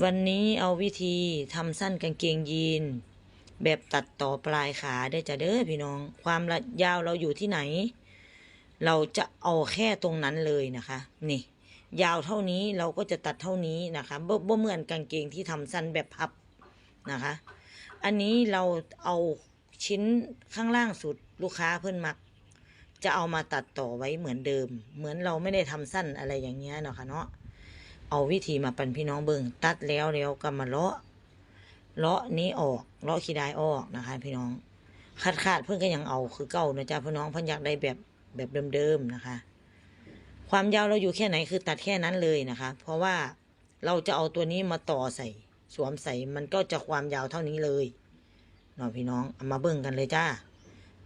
วันนี้เอาวิธีทำสั้นกางเกงยีน แบบตัดต่อปลายขาได้จะเด้อพี่น้อง ความระยาวเราอยู่ที่ไหน เราจะเอาแค่ตรงนั้นเลยนะคะ นี่ ยาวเท่านี้เราก็จะตัดเท่านี้นะคะบ่บ่เหมือนกางเกงที่ทำสั้นแบบพับนะคะ อันนี้เราเอาชิ้นข้างล่างสุดลูกค้าเพิ่อนมัก จะเอามาตัดต่อไว้เหมือนเดิม เหมือนเราไม่ได้ทำสั้นอะไรอย่างเงี้ยเนาะค่ะเนาะ เอาวิธีมาปันพี่น้องเบิงตัดแล้วแล้วก็มาเลาะเลาะนี้ออกเลาะขี้ได้ออกนะคะ พี่น้องขาดขาดๆเพื่อนก็ยังเอาคือเก่านะจ๊ะพี่น้องเพื่อนอยากได้แบบแบบเดิมๆนะคะ ความยาวเราอยู่แค่ไหนคือตัดแค่นั้นเลยนะคะ เพราะว่าเราจะเอาตัวนี้มาต่อใส่ สวมใส่มันก็จะความยาวเท่านี้เลยเนาะพี่น้องเอามาเบิ่งกันเลยจ้า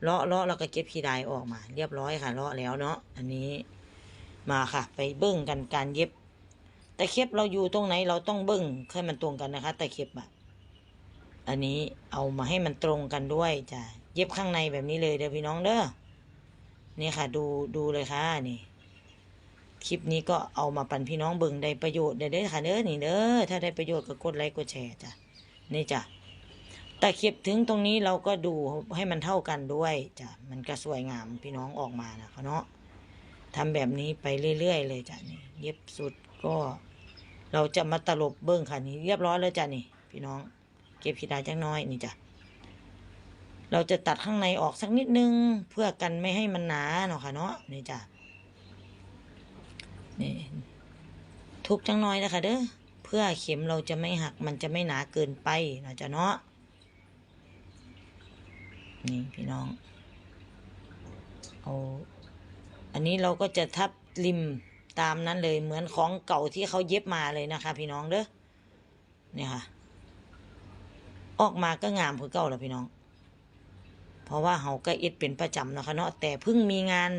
เลาะเลาะแล้วก็เก็บขี้ได้ออกมา เรียบร้อยค่ะเลาะแล้วเนาะอันนี้มาค่ะ ไปเบิ่งกันการเย็บ แต่เข็บเราอยู่ตรงไหนเราต้องเบิ้งให้มันตรงกันนะคะ แต่เข็บอะอันนี้เอามาให้มันตรงกันด้วยจ้ะเย็บข้างในแบบนี้เลยเด้อพี่น้องเด้อนี่ค่ะ ดูดูเลยค่ะนี่ คลิปนี้ก็เอามาปั่นพี่น้องเบิ่งได้ประโยชน์ได้เด้อค่ะเด้อนี่เด้อถ้าได้ประโยชน์ก็กดไลค์กดแชร์จ้ะนี่จ้ะแต่เข็บถึงตรงนี้เราก็ดูให้มันเท่ากันด้วยจ้ะมันก็สวยงามพี่น้องออกมานะคะเนาะทำแบบนี้ไปเรื่อยๆเลยจ้ะนี่เย็บสุดก็ เราจะมาตลบเบิ้งค่ะนี่เรียบร้อยแล้วจ้ะนี่ พี่น้อง เก็บขีดาจักหน้อยนี่จ้ะเราจะตัดข้างในออกสักนิดนึง เพื่อกันไม่ให้มันหนาเนาะค่ะเนาะนี่จ้ะนี่ทุบจังน้อยนะคะเด้อเพื่อเข็มเราจะไม่หักมันจะไม่หนาเกินไปเนาะจ้ะเนาะนี่พี่น้องเอาอันนี้เราก็จะทับริม ตามนั้นเลยเหมือนของเก่าที่เขาเย็บมาเลยนะคะ พี่น้องเด้อเนี่ยค่ะ ออกมาก็งามคือเก่าแล้วพี่น้อง เพราะว่าเฮาก็เอ็ดเป็นประจำนะคะเนาะแต่เพิ่งมีงาน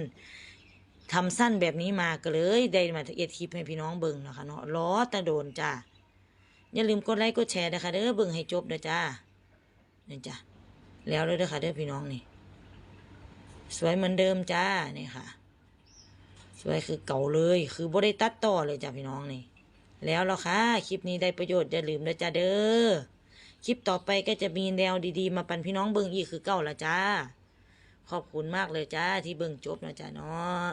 ทำสั้นแบบนี้มาก็เลยได้มาเอ็ดคลิปให้พี่น้องเบิ่งนะคะเนาะล้อตะโดนจ้าอย่าลืมกดไลค์กดแชร์นะคะเด้อเบิ่งให้จบเด้อจ้าเนี่ยจ้ะแล้วเด้อค่ะเด้อพี่น้องนี่ สวยเหมือนเดิมจ้านี่ค่ะ วยคือเก่าเลย คือบ่ได้ตัดต่อเลยจ้ะพี่น้องนี่ แล้วล่ะค่ะ คลิปนี้ได้ประโยชน์อย่าลืมนะจ้ะเด้อ คลิปต่อไปก็จะมีแนวดีๆ มาปันพี่น้องเบิ่งอีกคือเก่าละจ้า ขอบคุณมากเลยจ้าที่เบิ่งจบนะจ้ะเนาะ